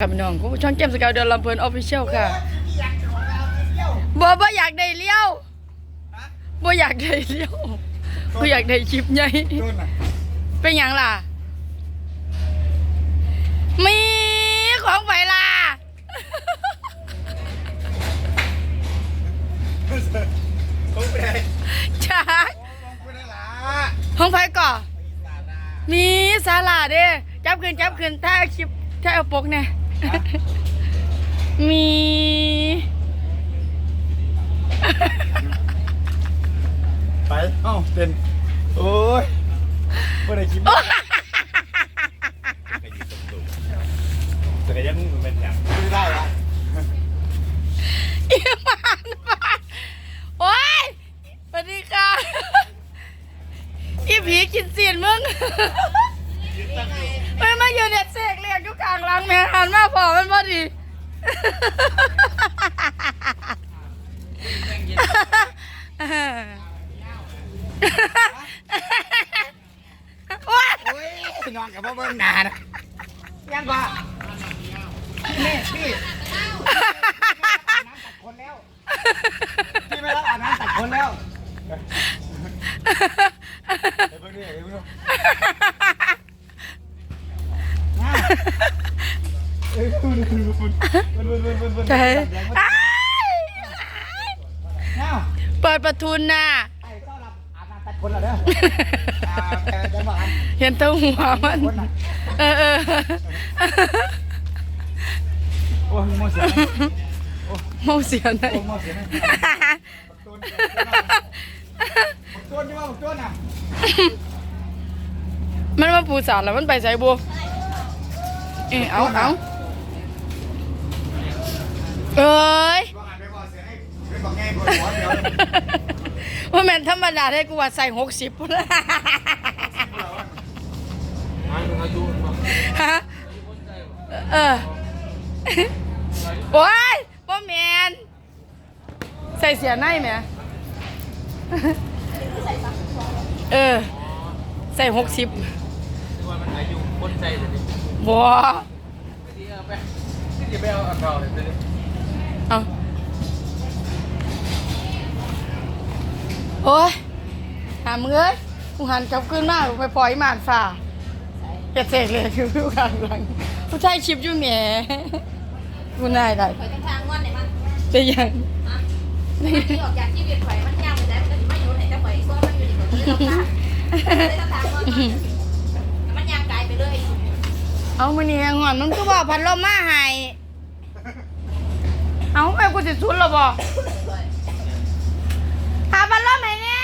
กับน้องคุณผู้ช่องเกมสเกาวเดือนลำเพลินออฟฟิเชียลค่ะบ่บ่อยากได้เลี้ยวบ่อยากได้เลี้ยวบ่อยากได้คลิปใหญ่โดนน่ะเป็นหยังล่ะ มีของไฟล่ะเขาไปไหนจากลงไปได้ละของไฟก่อมีสาลาเด้จับคืนจับคืนถ้าเอาคลิปถ้าเอาปกเนี่ย มี ไป เอ้าเต้นโอ้ยไม่ได้คิดแต่ก็ยังเป็นอย่างไม่ได้ละอีหมานมานโอ๊ยสวัสดีค่ะอีผีกินเสียนมึงไมาอยู่เนี่ยเสกเรียกอยู่กลางหลังแม่หันมาพอมันพอดีโอ๊ยโอ้ยนอนกับพ่อเบิ้งนานะยังกว่านี่พี่คนแล้วพี่ไม่รับอาบน้ำตัดคนแล้วเดี๋ยวเพิ่งดิเดี๋ยวเพิ่ง ใจเอ้ายอ้าเปิดประทุนน่ะไอ้ต้อนรับอาบน้ำตัดคนเหรอเด้ออ่าแต่จะบอกอันเห็นแตัวหัวมัน เออเออโอ้ยโมเสียนะเมาเสียไหนโอ้โมเสียนะต้นต้นที่ว่าต้นอะมันมาปูสารแล้วมันไปใส่บัว เออเอาเอาเอ้ยว่าอ่านไปบอกเสียให้ไปบอกแง่บอกหัวเดี๋ยวว่าแม่นธรรมดาได้กูว่าใส่หกสิบพุ่นละฮะเออโอ้ยบ่แมนใส่เสียในไหมเออ ใส่หกสิบว่ามันอายุคนใจเลยนี่ บัวที่เอาไปที่จะไปเอาอันเก่าเลยเลยเอาโอ้ยหามึงเอ้ยกูหันกลับขึ้นมาไปปล่อยหมานฝ่าเฮ็ดเสกเลยคือผู้ข้างหลังผู้ชายชิปอยู่แหมกูนายได้ข่อยต้องทางวันไหนมันจะยังฮะมันที่ออกจากชีวิตข่อยมันยาวไปแล้วมันก็สิมาอยู่ไหนแต่ข่อยซ้อนมันอยู่ในหัวใจต้องทางเลยต้องทางวันมันยางไกลไปเลย เอามื้อนี้หอนมันก็บอกพัดลมมาให้เอาแม่กูสิสุดแล้วบ่หาพัดลมให้แน่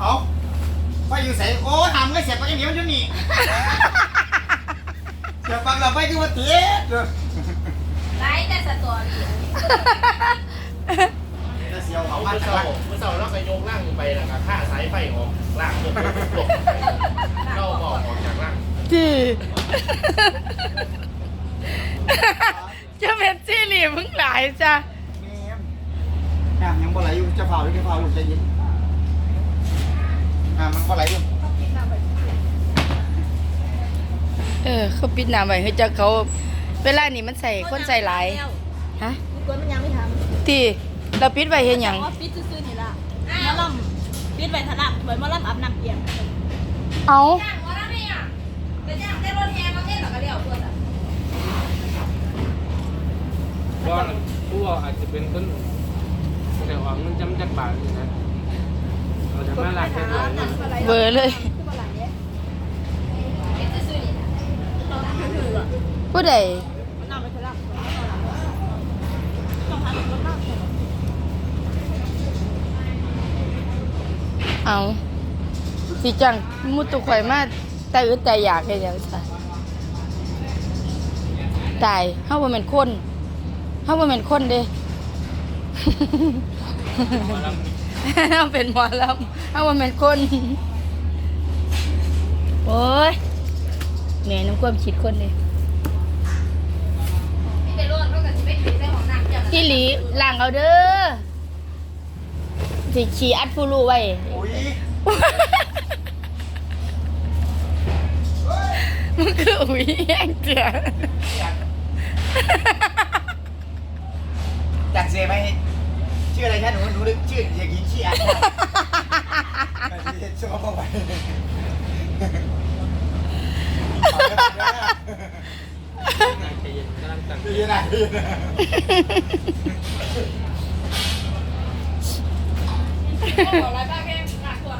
เอาไปอยู่ใส่โอ้ทำก็เสียบไปอย่างนี้มันอยู่นี่เสียบฟังเราไปที่วัดเตี้ยไร้แต่สตอรี่จะเสียวเขาเอาบ้านเมื่อเขาเสาร์เมื่อเสาร์เราไปโยกล่างไปแล้วก็ฆ่าสายไฟออกล่างเพื่อหลบเราบอกออกจากล่าง ที่จะเป็นซีรีส์มึงหลายจ้ะแม่มอะยังบ่ไหลอยู่จะเผาหรือจะเผาลูกใจเย็นอะมันบ่ไหลอยู่เออเขาปิดหน้าไว้ให้จักเขา เวลานี้มันใส่คนใส่หลายฮะกวนมันยังไม่ทที่เราปิดไว้เฮ็ดหยังำว่าปิดซื่อๆนี่ล่ะมอลำปิดไว้ถนัดเหมือนมอลำอาบน้ำเปียกเอา แต่จ้างได้รถแห่มาเต้นหรอกก็เดี๋ยวเพื่อนอะก็ผู้อาจจะเป็นต้นแต่ว่ามันจำจักบาทอยู่นะเราจะมาหลักแค่ไหนเบอร์เลยคือบ่หลายเนี่ยปิดซื่อๆนี่นะเราถืออะผู้ใดมันนำไปถนัดต้องหาคนนำเอา สิจังมุตุข่อยมา แต่อึดแต่อยากเฮ็ดหยังซะตายเฮาบ่แม่นคนเฮาบ่แม่นคนเด้เฮาเป็นหมอลำเฮาบ่แม่นคน โอ้ยแม่น้ำความคิดคนเด้นี่ไปรถรถกันสิไปถือใส่ของน้ำเจ้าน่ะพี่หลีล้างเอาเด้อสิขี้อัดผู้รู้ไว้ มึงคืออุ้ยแห้งเจือจัดเสียไหมชื่ออะไรคะหนูหนูนึกชื่อเด็กหญิงขี้อันชื่อเขาบอกไปนายใจเย็นกำลังตั้งดีนะดีนะขออะไรบ้างแค่หนักกว่า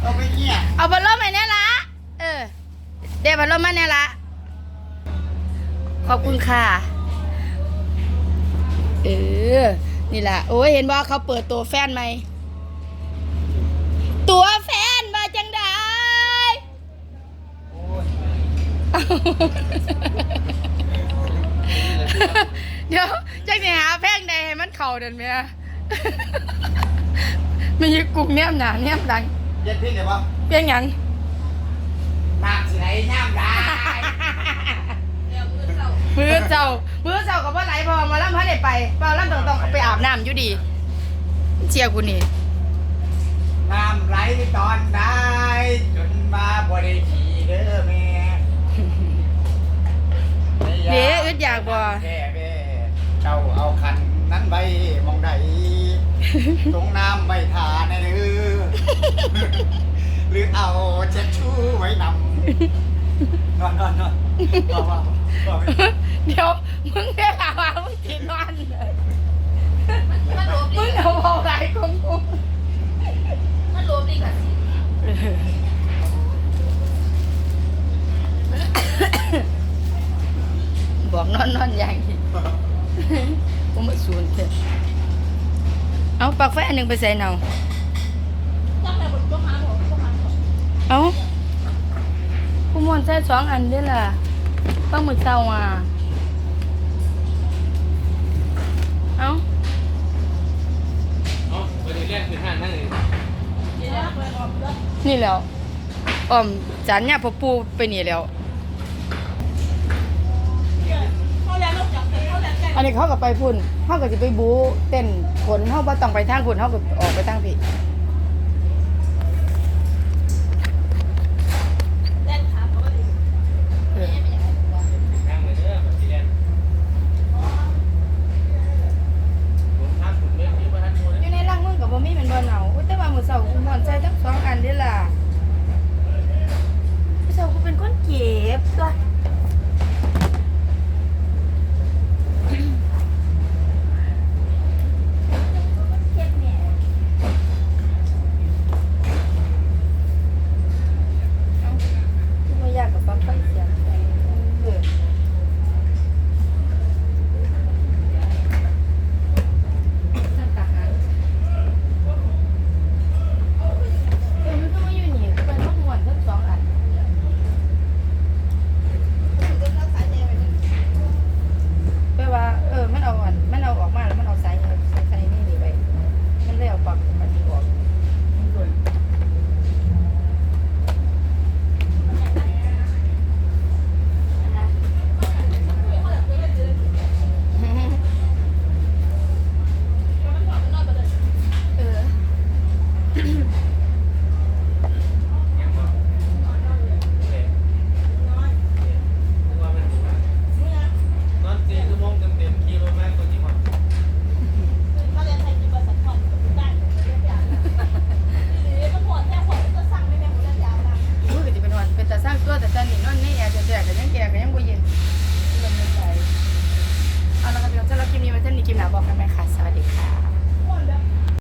เอาไปเงี้ยเอาพัดลมมาเนี่ยละเออ เดี๋ยวพัดลมมาเนี่ยละขอบคุณค่ะ เออ นี่แหละโอ้ยเห็นว่าเขาเปิดตัวแฟนไหม ตัวแฟนมาจังได้เดี๋ยวจังสิหาแพงใดให้มันเข่าเดินไหมอะ มีกุ้งแนมหนาแนมดังเย็ดพี่เดี๋ยวว่าเพียงหยังน้ำสิไหนน้ำได้เดี๋ยวมือเรามือเจ้ามือเจ้ากับว่าไหนพอมาล่ำพันได้ไปเปล่าล่ำต้องต้องไปอาบน้ำอยู่ดี เชียร์กูนี่น้ำไหลตอนได้จนมาบ่ได้ขี่เด้อแม่เดี๋ยวอึดอยากบ่แค่แม่เจ้าเอาคันนั้นไว้มองใด ตรงน้ำไว้ทาในเรือ หรือเอาเช็ดชู้ไว้นำนอนนอนนอนว่าว่าว่าไปเดี๋ยวมึงได้ข่าวว่ามึงกินนอนเลยมันรวมมึดีงเอาเอาไรของกูมันรวมดีกับสิบอกนอนนอนอย่างนี้กูมาสูนเถอะ เอาปลักไฟอันหนึ่งไปใส่เนาต้องแต่บนต้องหาผมต้องหาผมเอากูมวนใส่สองอันเด้อล่ะต้องมือเศร้าอะเอาเนาะวันนี้แรกคือห้านั่งเลยเดี๋ยวไปออกด้วยนี่แล้วอ่อมจานเนี่ยพอปูไปนี่แล้ว เขาแล้วลงจากเขาแล้วแต่ อันนี้เขากับไปพุ่นเขาก็จะไปบูเต้นขนเขาบ่ต้องไปทางพุ่นเขาก็ออกไปทางพี่